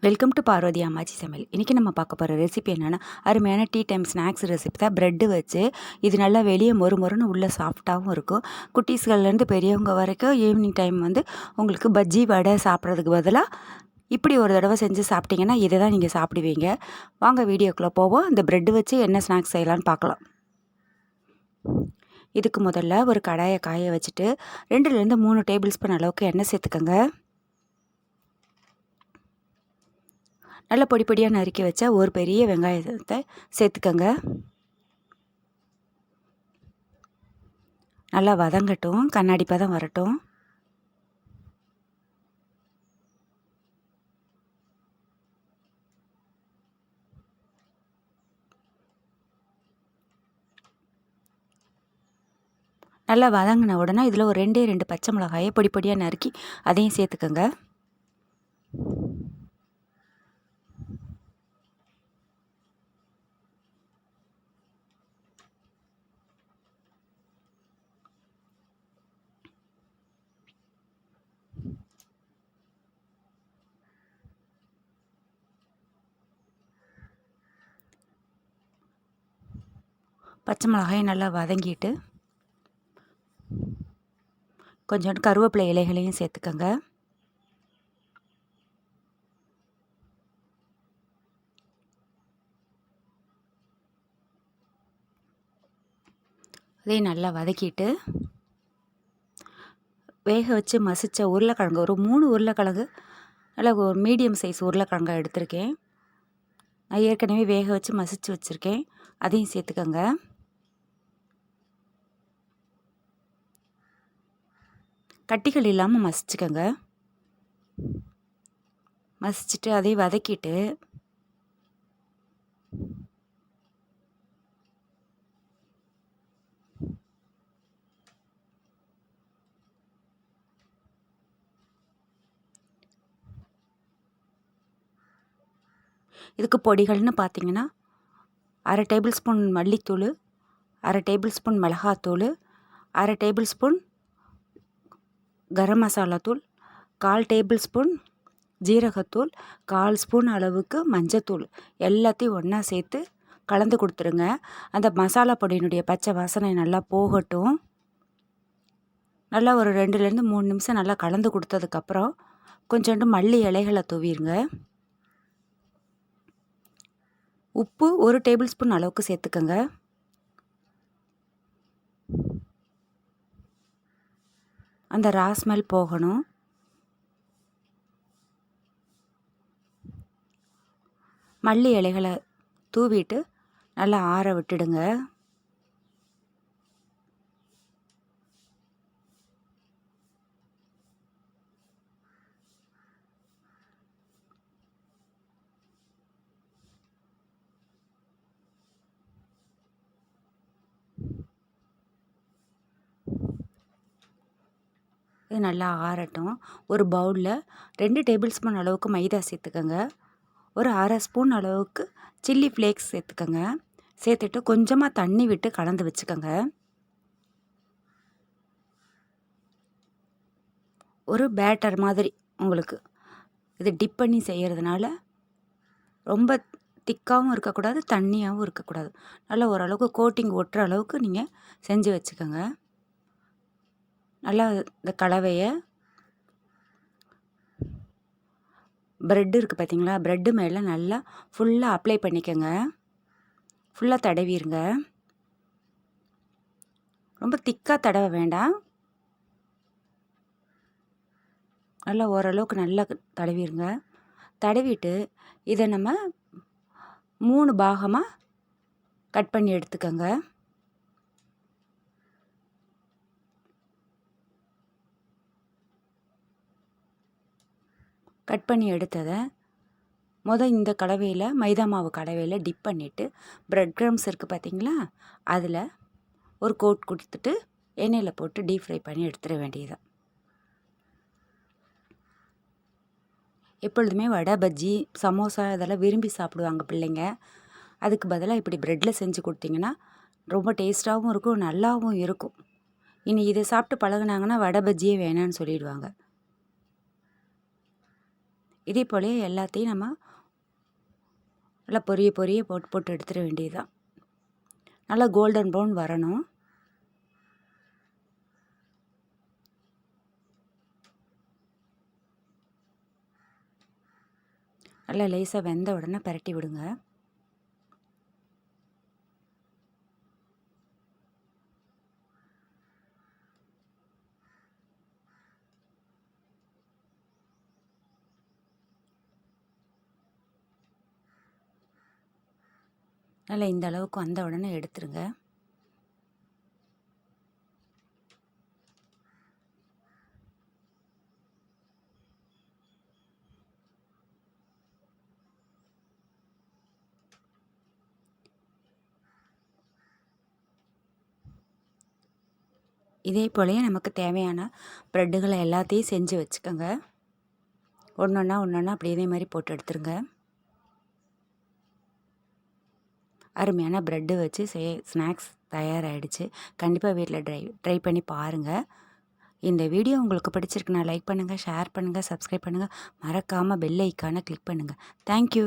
Welcome to Parvati அம்மாச்சி சமையல் இன்றைக்கி நம்ம பார்க்க போகிற ரெசிபி என்னென்னா அருமையான டீ டைம் ஸ்நாக்ஸ் ரெசிபி தான். ப்ரெட்டு வச்சு இது நல்லா வெளியே மொறு மொறுன்னு உள்ளே சாஃப்டாகவும் இருக்கும். குட்டீஸ்கள்லேருந்து பெரியவங்க வரைக்கும் ஈவினிங் டைம் வந்து உங்களுக்கு பஜ்ஜி வடை சாப்பிட்றதுக்கு பதிலாக இப்படி ஒரு தடவை செஞ்சு சாப்பிட்டீங்கன்னா இதை தான் நீங்கள் சாப்பிடுவீங்க. வாங்க வீடியோக்குள்ளே போவோம். இந்த ப்ரெட்டு வச்சு என்ன ஸ்நாக்ஸ் செய்யலான்னு பார்க்கலாம். இதுக்கு முதல்ல ஒரு கடாயை காய வச்சுட்டு ரெண்டுலேருந்து மூணு டேபிள் ஸ்பூன் அளவுக்கு எண்ணெய் சேர்த்துக்கோங்க. நல்லா பொடி பொடியாக நறுக்கி வச்சா ஒரு பெரிய வெங்காயத்தை சேர்த்துக்கோங்க. நல்லா வதங்கட்டும். கண்ணாடி பதம் வரட்டும். நல்லா வதங்கின உடனே இதில் ஒரு ரெண்டே ரெண்டு பச்சை மிளகாயை பொடி பொடியாக நறுக்கி அதையும் சேர்த்துக்கோங்க. பச்சை மிளகாயை நல்லா வதங்கிட்டு கொஞ்சோண்டு கருவேப்பிலை இலைகளையும் சேர்த்துக்கோங்க. அதையும் நல்லா வதக்கிட்டு வேக வச்சு மசித்த உருளைக்கிழங்கு ஒரு மூணு உருளைக்கிழங்கு நல்லா ஒரு மீடியம் சைஸ் உருளைக்கிழங்கா எடுத்திருக்கேன். நான் ஏற்கனவே வேக வச்சு மசித்து வச்சுருக்கேன். அதையும் சேர்த்துக்கோங்க. கட்டிகள் இல்லாமல் மசிச்சுக்கோங்க. மசிச்சுட்டு அதை வதக்கிட்டு இதுக்கு பொடிகள்னு பார்த்தீங்கன்னா அரை டேபிள் ஸ்பூன் மல்லித்தூள் அரை டேபிள் ஸ்பூன் மிளகாத்தூள் அரை டேபிள் ஸ்பூன் கரம் மசாலா தூள் கால் டேபிள் ஸ்பூன் ஜீரகத்தூள் கால் ஸ்பூன் அளவுக்கு மஞ்சத்தூள். எல்லாத்தையும் ஒன்றா சேர்த்து கலந்து கொடுத்துருங்க. அந்த மசாலா பொடியினுடைய பச்சை வாசனை நல்லா போகட்டும். நல்லா ஒரு ரெண்டுலேருந்து மூணு நிமிஷம் நல்லா கலந்து கொடுத்ததுக்கப்புறம் கொஞ்சோண்டு மல்லி இலைகளை தூவிடுங்க உப்பு ஒரு டேபிள் ஸ்பூன் அளவுக்கு சேர்த்துக்கோங்க. அந்த ரா ஸ்மெல் போகணும். மல்லி இலைகளை தூவிட்டு நல்லா ஆற விட்டுடுங்க. இது நல்லா ஆறட்டும். ஒரு பவுலில் ரெண்டு டேபிள் ஸ்பூன் அளவுக்கு மைதா சேர்த்துக்கோங்க. ஒரு அரை ஸ்பூன் அளவுக்கு சில்லி ஃப்ளேக்ஸ் சேர்த்துக்கோங்க. சேர்த்துட்டு கொஞ்சமாக தண்ணி விட்டு கலந்து வச்சுக்கோங்க. ஒரு பேட்டர் மாதிரி உங்களுக்கு இது டிப் பண்ணி செய்கிறதுனால ரொம்ப திக்காகவும் இருக்கக்கூடாது தண்ணியாகவும் இருக்கக்கூடாது. நல்லா ஓரளவுக்கு கோட்டிங் ஒட்டுற அளவுக்கு நீங்கள் செஞ்சு வச்சுக்கோங்க. நல்லா இந்த கலவையை. ப்ரெட்டு இருக்குது பார்த்தீங்களா ப்ரெட்டு மேலே நல்லா ஃபுல்லாக அப்ளை பண்ணிக்கோங்க. ஃபுல்லாக தடவிடுங்க ரொம்ப திக்காக தடவ வேண்டாம். நல்லா ஓரளவுக்கு நல்லா தடவிடுங்க தடவிட்டு இதை நம்ம மூணு பாகமாக கட் பண்ணி எடுத்துக்கோங்க. கட் பண்ணி எடுத்ததை மொதல் இந்த கலவையில் மைதா மாவு கலவையில் டிப் பண்ணிவிட்டு ப்ரெட் க்ரம்ஸ் இருக்குது பார்த்தீங்களா அதில் ஒரு கோட் கொடுத்துட்டு எண்ணெயில் போட்டு டீப் ஃப்ரை பண்ணி எடுத்துட வேண்டியது. எப்பொழுதுமே வடை பஜ்ஜி சமோசா இதெல்லாம் விரும்பி சாப்பிடுவாங்க பிள்ளைங்க. அதுக்கு பதிலாக இப்படி ப்ரெட்டில் செஞ்சு கொடுத்தீங்கன்னா ரொம்ப டேஸ்ட்டாகவும் இருக்கும் நல்லாவும் இருக்கும். இனி இதை சாப்பிட்டு பழகினாங்கன்னா வடை பஜ்ஜியே வேணான்னு சொல்லிடுவாங்க. இதே போல எல்லாத்தையும் நம்ம நல்லா பொரிய பொரிய போட்டு போட்டு எடுத்துட வேண்டியதுதான். நல்லா கோல்டன் ப்ரௌன் வரணும். நல்லா லேசாக வெந்த உடனே பரட்டி விடுங்க. நல்லா இந்த அளவுக்கு வந்த உடனே எடுத்துருங்க. இதே போலயே நமக்கு தேவையான ப்ரெட்டுகளை எல்லாத்தையும் செஞ்சு வச்சுக்கோங்க. ஒன்று ஒன்றா ஒன்று ஒன்றா அப்படி இதே மாதிரி போட்டு எடுத்துருங்க. அருமையான ப்ரெட்டு வச்சு சே ஸ்நாக்ஸ் தயாராகிடுச்சு கண்டிப்பாக வீட்டில் ட்ரை ட்ரை பண்ணி பாருங்கள் இந்த வீடியோ உங்களுக்கு பிடிச்சிருக்குன்னா லைக் பண்ணுங்கள் ஷேர் பண்ணுங்கள் சப்ஸ்கிரைப் பண்ணுங்கள் மறக்காமல் பெல் ஐக்கானை கிளிக் பண்ணுங்கள் தேங்க்யூ